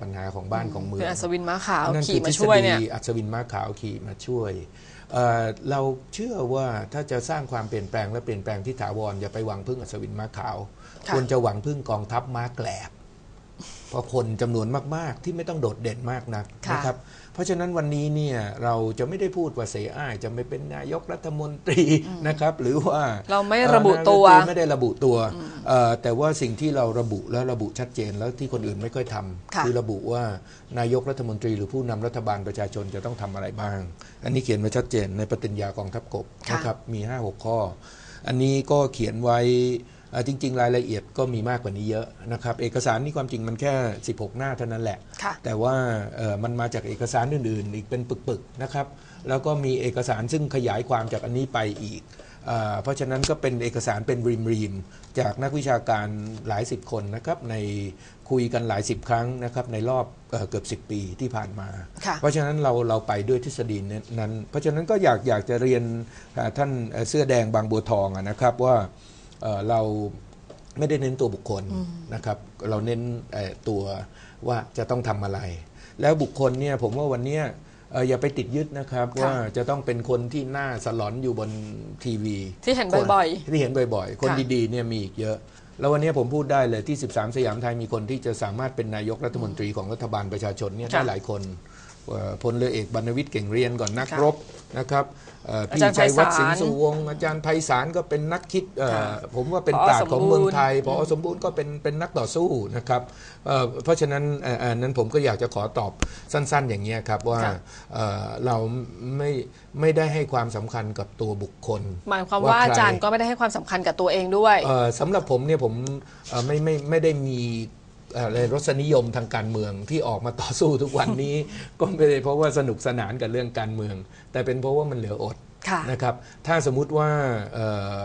ปัญหาของบ้านของเมือง คืออัศวินม้าขาวนั่นขี่คือมาทฤษช่วยฎีเนี่ย อัศวินม้าขาวขี่มาช่วยเอ่อเราเชื่อว่าถ้าจะสร้างความเปลี่ยนแปลงและเปลี่ยนแปลงที่ถาวรอย่าไปหวังพึ่งอัศวินม้าขาวค่ะ ควรจะหวังพึ่งกองทัพม้าแกลบเพราะคนจำนวนมากๆ ที่ไม่ต้องโดดเด่นมากนักค่ะนะครับ เพราะฉะนั้นวันนี้เนี่ยเราจะไม่ได้พูดว่าเสอ้ายจะไม่เป็นนายกรัฐมนตรีนะครับ หรือว่าเราไม่อ่อระบุตัวนายกรัฐมนตรีไม่ได้ระบุตัวเอ่อ แต่ว่าสิ่งที่เราระบุแล้วระบุชัดเจนแล้วที่คนอื่นไม่ค่อยทำค่ะอระบุว่านายกรัฐมนตรีหรือผู้นำรัฐบาลประชาชนจะต้องทำอะไรบ้าง อันนี้เขียนไว้ชัดเจนในปฏิญญากองทัพกบค่ะนะครับมี 5 6 ข้อ อันนี้ก็เขียนไว้เอ่อจริง ๆ รายละเอียดก็มีมากกว่านี้เยอะนะครับ เอกสารนี่ความจริงมันแค่ 16 หน้าเท่านั้นแหละค่ะแต่ว่าเอ่อมันมาจากเอกสารอื่น ๆ อีกเป็นปึก ๆ นะครับ แล้วก็มีเอกสารซึ่งขยายความจากอันนี้ไปอีก เอ่อเพราะฉะนั้นก็เป็นเอกสารเป็นรีมรีมๆจากนักวิชาการหลายสิบคนนะครับในคุยกันหลายสิบครั้งนะครับในรอบเอ่อเกือบ 10 ปีที่ผ่านมาค่ะเพราะฉะนั้นเราเราไปด้วยทฤษฎีนั้น เพราะฉะนั้นก็อยากอยากจะเรียนอ่าท่านเอ่อเสื้อแดงบางบัวทองอะนะครับว่าเอ่อเราไม่ได้เน้นตัวบุคคลนะครับ เราเน้นเอ่อตัวว่าจะต้องทำอะไร แล้วบุคคลเนี่ยผมว่าวันเนี้ยเอ่ออย่าไปติดยึดนะครับค่ะว่าจะต้องเป็นคนที่หน้าสลอนอยู่บนทีวี ที่เห็นคนบ่อยที่เห็นบ่อย ๆ คนค่ะดีๆเนี่ยมีอีกเยอะ แล้ววันนี้ผมพูดได้เลยที่ 13 สยามไทยมีคนที่จะสามารถเป็นนายกรัฐมนตรีของรัฐบาลประชาชนเนี่ยค่ะได้หลายคนเอ่อ พลเรือเอกบรรณวิทย์เก่งเรียนก่อนนักค่ะรบนะครับเอ่ออาพี่จารย์ชัยวัฒน์ไพศาลสินสุวงศ์อาจารย์ไพศาลก็เป็นนักคิดเอ่อค่ะผมว่าเป็นผอปราชญ์ของเมืองไทยสมบูรณ์พอสมบูรณ์ก็เป็นเป็นนักต่อสู้นะครับเอ่อเพราะฉะนั้นเอ่อเอ่อนั้นผมก็อยากจะขอตอบสั้น ๆ อย่างนี้ยครับว่าค่ะเอ่อเราไม่ไม่ได้ให้ความสำคัญกับตัวบุคคล หมายความว่าว่าใครอาจารย์ก็ไม่ได้ให้ความสำคัญกับตัวเองด้วยเอ่อสำหรับผมเนี่ยผมเอ่อไม่ไม่ไม่ได้มีเอ่อ อะไรรสนิยมทางการเมืองที่ออกมาต่อสู้ทุกวันนี้ ก็ไม่ได้เพราะว่าสนุกสนานกับเรื่องการเมือง แต่เป็นเพราะว่ามันเหลืออดค่ะนะครับถ้าสมมุติว่าเอ่อ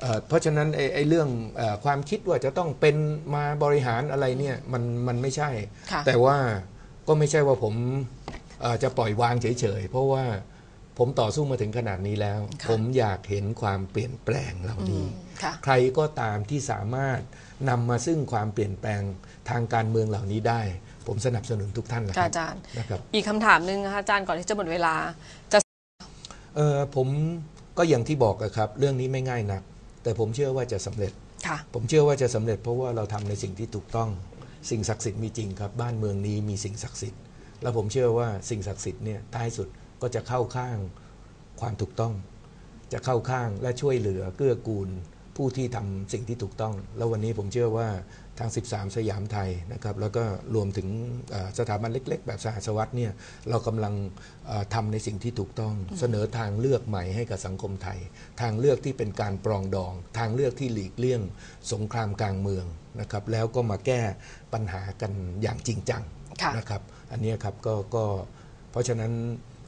เอ่อเพราะฉะนั้นไอ้ไอ้เรื่องเออความคิดว่าจะต้องเป็นมาบริหารอะไรเนี่ยมันมันไม่ใช่ค่ะแต่ว่าก็ไม่ใช่ว่าผมเอ่อจะปล่อยวางเฉยๆ เพราะว่า ผมต่อสู้มาถึงขนาดนี้แล้วค่ะผมอยากเห็นความเปลี่ยนแปลงเหล่านี้ค่ะใครก็ตามที่สามารถนำมาซึ่งความเปลี่ยนแปลงทางการเมืองเหล่านี้ได้ ผมสนับสนุนทุกท่านนะคค่ะรับอาจารย์นะครับ อีกคำถามหนึ่งนะคะอาจารย์ก่อนที่จะหมดเวลาจะเออผมก็อย่างที่บอกอะครับ เรื่องนี้ไม่ง่ายนัก แต่ผมเชื่อว่าจะสำเร็จค่ะผมเชื่อว่าจะสำเร็จเพราะว่าเราทำในสิ่งที่ถูกต้อง สิ่งศักดิ์สิทธิ์มีจริงครับ บ้านเมืองนี้มีสิ่งศักดิ์สิทธิ์แล้วผมเชื่อว่าสิ่งศักดิ์สิทธิ์เนี่ยท้ายสุด ก็จะเข้าข้างความถูกต้อง จะเข้าข้างและช่วยเหลือเกื้อกูลผู้ที่ทำสิ่งที่ถูกต้อง แล้ววันนี้ผมเชื่อว่าทาง 13 สยามไทยนะครับ แล้วก็รวมถึงสถาบันเล็ก ๆ แบบสหสวัสด์เนี่ยเรากำลังเอ่อทำในสิ่งที่ถูกต้อง เสนอทางเลือกใหม่ให้กับสังคมไทย ทางเลือกที่เป็นการปรองดอง ทางเลือกที่หลีกเลี่ยงสงครามกลางเมืองนะครับ แล้วก็มาแก้ปัญหากันอย่างจริงจังะนะครับ อันนี้ครับก็ก็เพราะฉะนั้น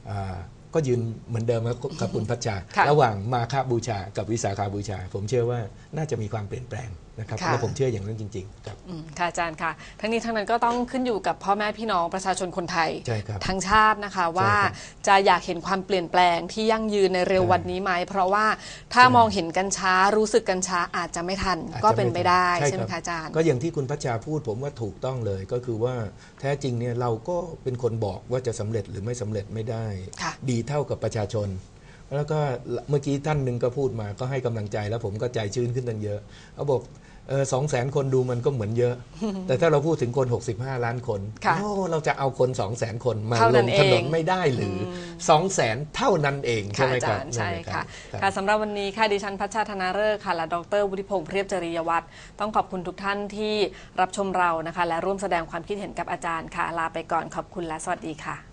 อ่า ก็ยืนเหมือนเดิมครับกับคุณพัชชาค่ะระหว่างมาฆบูชา กับวิสาขาบูชา ผมเชื่อว่าน่าจะมีความเปลี่ยนแปลงนะครับค่ะและผมเชื่ออย่างนั้นจริงๆครับอืมค่ะอาจารย์ค่ะ ทั้งนี้ทั้งนั้นก็ต้องขึ้นอยู่กับพ่อแม่พี่น้องประชาชนคนไทยใช่ครับทั้งชาตินะคะว่าครับจะอยากเห็นความเปลี่ยนแปลงที่ยั่งยืนในเร็วใช่วันนี้ไหมเพราะว่าถ้ามองเห็นกันช้ารู้สึกกันช้าอาจจะไม่ทันอาจจะก็เป็นไปได้ไม่ทันใช่ไหมรับคะอาจารย์ ก็อย่างที่คุณพัชชาพูดผมว่าถูกต้องเลยก็คือว่าแท้จริงเนี่ยเราก็เป็นคนบอกว่าจะสำเร็จหรือไม่สำเร็จไม่ได้ค่ะดีเท่ากับประชาชน แล้วก็เมื่อกี้ท่านหนึ่งก็พูดมาก็ให้กำลังใจแล้วผมก็ใจชื้นขึ้นตั้งเยอะเขาบอกสองแสนคนดูมันก็เหมือนเยอะ แต่ถ้าเราพูดถึงคน 65 ล้านคนค่ะโอ้เราจะเอาคน2 0 0แสนคนมาเท่าลนั้นงเองถนนไม่ได้หรือ2 0 0แสนเท่านั้นเองใช่ค่ะไหมอาครัจาบรย์ใช่นั่นแหละค่ะรับค่ะสำหรับวันนี้ค่ะดิฉันพัชชาธนาเริกษ์ค่ะและดรวุฒิพงษ์เพรียบจริยวัฒน์ต้องขอบคุณทุกท่านที่รับชมเรานะคะ และร่วมแสดงความคิดเห็นกับอาจารย์ค่ะ ลาไปก่อนขอบคุณและสวัสดีค่ะ